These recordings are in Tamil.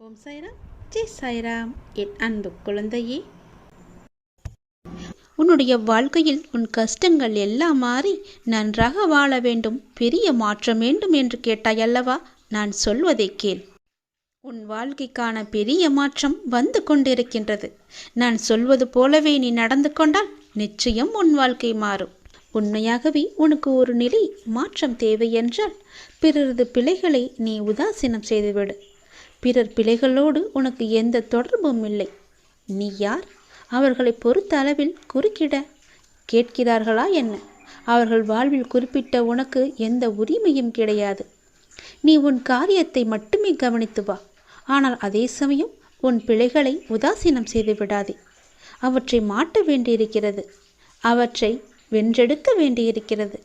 ஓம் சாய்ராம். ஜெய் சாய்ராம். என் அன்பு குழந்தையே. உன்னுடைய வாழ்க்கையில் உன் கஷ்டங்கள் எல்லாம் மாறி நன்றாக வாழ வேண்டும். பெரிய மாற்றம் வேண்டும் என்று கேட்டாய் அல்லவா? நான் சொல்வதை கேள். உன் வாழ்க்கைக்கான பெரிய மாற்றம் வந்து கொண்டிருக்கின்றது. நான் சொல்வது போலவே நீ நடந்து கொண்டால் நிச்சயம் உன் வாழ்க்கை மாறும். உண்மையாகவே உனக்கு ஒரு நிலை மாற்றம் தேவை என்றால் பிறரது பிழைகளை நீ உதாசீனம் செய்துவிடு. பிறர் பிழைகளோடு உனக்கு எந்த தொடர்பும் இல்லை. நீ யார்? அவர்களை பொறுத்த அளவில் குறுக்கிட. கேட்கிறார்களா என்ன? அவர்கள் வாழ்வில் குறிப்பிட்ட உனக்கு எந்த உரிமையும் கிடையாது. நீ உன் காரியத்தை மட்டுமே கவனித்து வா. ஆனால் அதே சமயம் உன் பிழைகளை உதாசீனம் செய்து விடாதே. அவற்றை மாட்ட வேண்டியிருக்கிறது. அவற்றை வென்றெடுக்க வேண்டியிருக்கிறது.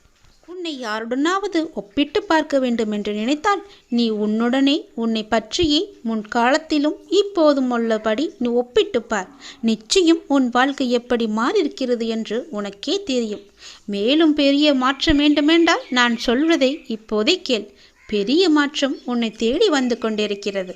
உன்னை யாருடனாவது ஒப்பிட்டு பார்க்க வேண்டும் என்று நினைத்தால் நீ உன்னுடனே உன்னை பற்றியே முன்காலத்திலும் இப்போதும் உள்ளபடி நீ ஒப்பிட்டு பார். நிச்சயம் உன் வாழ்க்கை எப்படி மாறியிருக்கிறது என்று உனக்கே தெரியும். மேலும் பெரிய மாற்றம் வேண்டுமென்றால் நான் சொல்வதை இப்போதே கேள். பெரிய மாற்றம் உன்னை தேடி வந்து கொண்டிருக்கிறது.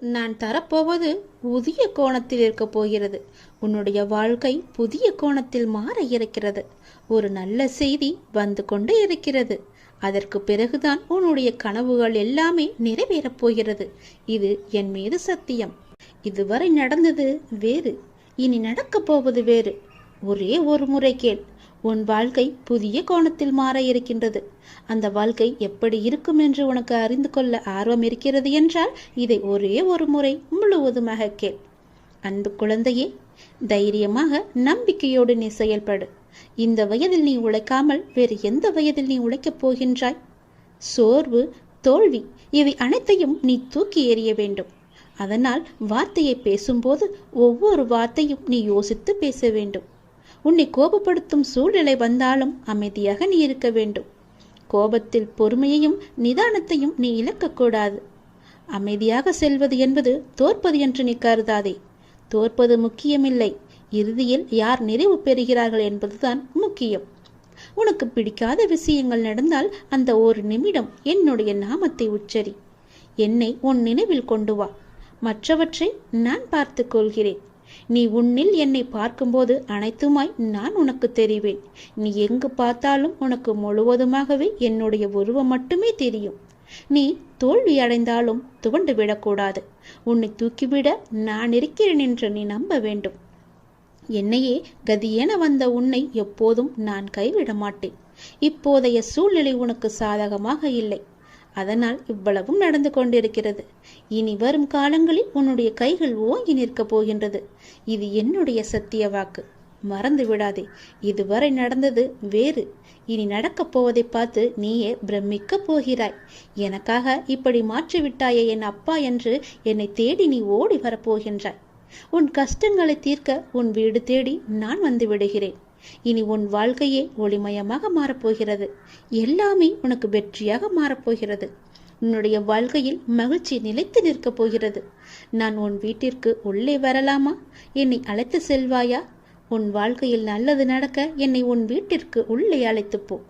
நான் தரப்போவது புதிய கோணத்தில் இருக்கப் போகிறது. உன்னுடைய வாழ்க்கை புதிய கோணத்தில் மாற இருக்கிறது. ஒரு நல்ல செய்தி வந்து கொண்டே இருக்கிறது. அதற்கு பிறகுதான் உன்னுடைய கனவுகள் எல்லாமே நிறைவேறப் போகிறது. இது என் மீது சத்தியம். இதுவரை நடந்தது வேறு. இனி நடக்கப் போவது வேறு. ஒரே ஒரு முறை கேள். உன் வாழ்க்கை புதிய கோணத்தில் மாற இருக்கின்றது. அந்த வாழ்க்கை எப்படி இருக்கும் என்று உனக்கு அறிந்து கொள்ள ஆர்வம் இருக்கிறது என்றால் இதை ஒரே ஒரு முறை முழுவதுமாக கேள். அன்பு குழந்தையே தைரியமாக நம்பிக்கையோடு நீ செயல்படு. இந்த வயதில் நீ உழைக்காமல் வேறு எந்த வயதில் நீ உழைக்கப் போகின்றாய்? சோர்வு தோல்வி இவை அனைத்தையும் நீ தூக்கி எறிய வேண்டும். அதனால் வார்த்தையை பேசும்போது ஒவ்வொரு வார்த்தையும் நீ யோசித்து பேச வேண்டும். உன்னை கோபப்படுத்தும் சூழ்நிலை வந்தாலும் அமைதியாக நீ இருக்க வேண்டும். கோபத்தில் பொறுமையையும் நிதானத்தையும் நீ இழக்கக்கூடாது அமைதியாக செல்வது என்பது தோற்பது என்று நீ கருதாதே. தோற்பது முக்கியமில்லை. இறுதியில் யார் நிறைவு பெறுகிறார்கள் என்பதுதான் முக்கியம். உனக்கு பிடிக்காத விஷயங்கள் நடந்தால் அந்த ஒரு நிமிடம் என்னுடைய நாமத்தை உச்சரி. என்னை உன் நினைவில் கொண்டு வா. மற்றவற்றை நான் பார்த்து கொள்கிறேன். நீ உன்னில் என்னை பார்க்கும்போது அனைத்துமாய் நான் உனக்கு தெரிவேன். நீ எங்கு பார்த்தாலும் உனக்கு முழுவதுமாகவே என்னுடைய உருவம் மட்டுமே தெரியும். நீ தோல்வி அடைந்தாலும் துவண்டு விடக்கூடாது. உன்னை தூக்கிவிட நான் இருக்கிறேன் என்று நீ நம்ப வேண்டும். என்னையே கதியென வந்த உன்னை எப்போதும் நான் கைவிட மாட்டேன். இப்போதைய சூழ்நிலை உனக்கு சாதகமாக இல்லை. அதனால் இவ்வளவும் நடந்து கொண்டிருக்கிறது. இனி வரும் காலங்களில் உன்னுடைய கைகள் ஓங்கி நிற்கப் போகின்றது. இது என்னுடைய சத்திய வாக்கு. மறந்து விடாதே. இதுவரை நடந்தது வேறு. இனி நடக்கப் போவதை பார்த்து நீயே பிரமிக்கப் போகிறாய். எனக்காக இப்படி மாற்றிவிட்டாயே என் அப்பா என்று என்னை தேடி நீ ஓடி வரப்போகின்றாய். உன் கஷ்டங்களை தீர்க்க உன் வீடு தேடி நான் வந்து விடுகிறேன். இனி உன் வாழ்க்கையே ஒளிமயமாக மாறப்போகிறது. எல்லாமே உனக்கு வெற்றியாக மாறப்போகிறது. உன்னுடைய வாழ்க்கையில் மகிழ்ச்சி நிலைத்து நிற்கப் போகிறது. நான் உன் வீட்டிற்கு உள்ளே வரலாமா? என்னை அழைத்து செல்வாயா? உன் வாழ்க்கையில் நல்லது நடக்க என்னை உன் வீட்டிற்கு உள்ளே அழைத்து போ.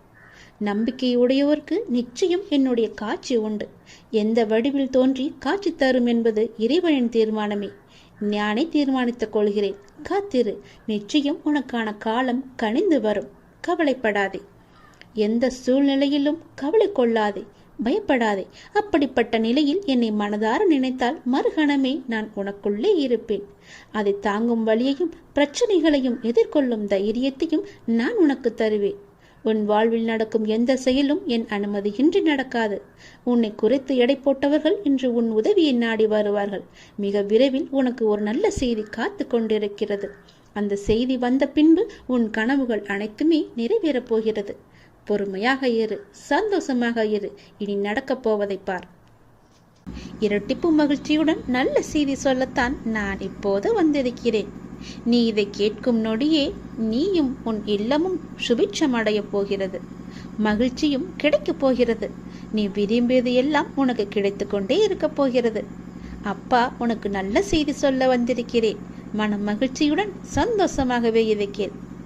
நம்பிக்கையுடையவர்க்கு நிச்சயம் என்னுடைய காட்சி உண்டு. எந்த வடிவில் தோன்றி காட்சி தரும் என்பது இறைவனின் தீர்மானமே. ஞானை தீர்மானித்துக் கொள்கிறேன். காத்திரு. நிச்சயம் உனக்கான காலம் கனிந்து வரும். கவலைப்படாதே. எந்த சூழ்நிலையிலும் கவலை கொள்ளாதே. பயப்படாதே. அப்படிப்பட்ட நிலையில் என்னை மனதார நினைத்தால் மறுகணமே நான் உனக்குள்ளே இருப்பேன். அதை தாங்கும் வழியையும் பிரச்சனைகளையும் எதிர்கொள்ளும் தைரியத்தையும் நான் உனக்கு தருவேன். உன் வாழ்வில் நடக்கும் எந்த செயலும் என் அனுமதியின்றி நடக்காது. உன்னை குறைத்து எடை போட்டவர்கள் இன்று உன் உதவியை நாடி வருவார்கள். மிக விரைவில் உனக்கு ஒரு நல்ல செய்தி காத்து கொண்டிருக்கிறது. அந்த செய்தி வந்த பின்பு உன் கனவுகள் அனைத்துமே நிறைவேறப் போகிறது. பொறுமையாக இரு சந்தோஷமாக இரு. இனி நடக்கப் போவதை பார். இரட்டிப்பு மகிழ்ச்சியுடன் நல்ல செய்தி சொல்லத்தான் நான் இப்போது வந்திருக்கிறேன். நீ இதை கேட்கும் நொடியே நீயும் உன் இல்லமும் சுபிட்சம் அடையப் போகிறது. மகிழ்ச்சியும் கிடைக்கப் போகிறது. நீ விரும்பியது எல்லாம் உனக்கு கிடைத்து கொண்டே இருக்கப் போகிறது. அப்பா உனக்கு நல்ல செய்தி சொல்ல வந்திருக்கிறேன். மன மகிழ்ச்சியுடன் சந்தோஷமாகவே இதை கேள்.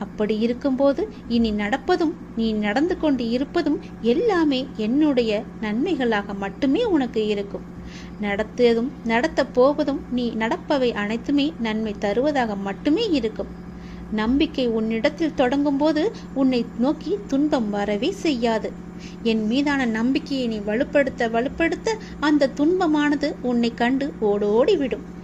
அப்படி இருக்கும்போது இனி நடப்பதும் நீ நடந்து கொண்டு இருப்பதும் எல்லாமே என்னுடைய நன்மைகளாக மட்டுமே உனக்கு இருக்கும். நடத்தியதும் நடத்தப் போவதும் நீ நடப்பவை அனைத்துமே நன்மை தருவதாக மட்டுமே இருக்கும். நம்பிக்கை உன்னிடத்தில் தொடங்கும் போது உன்னை நோக்கி துன்பம் வரவே செய்யாது. என் மீதான நம்பிக்கையை நீ வலுப்படுத்த வலுப்படுத்த அந்த துன்பமானது உன்னை கண்டு ஓடோடி விடும்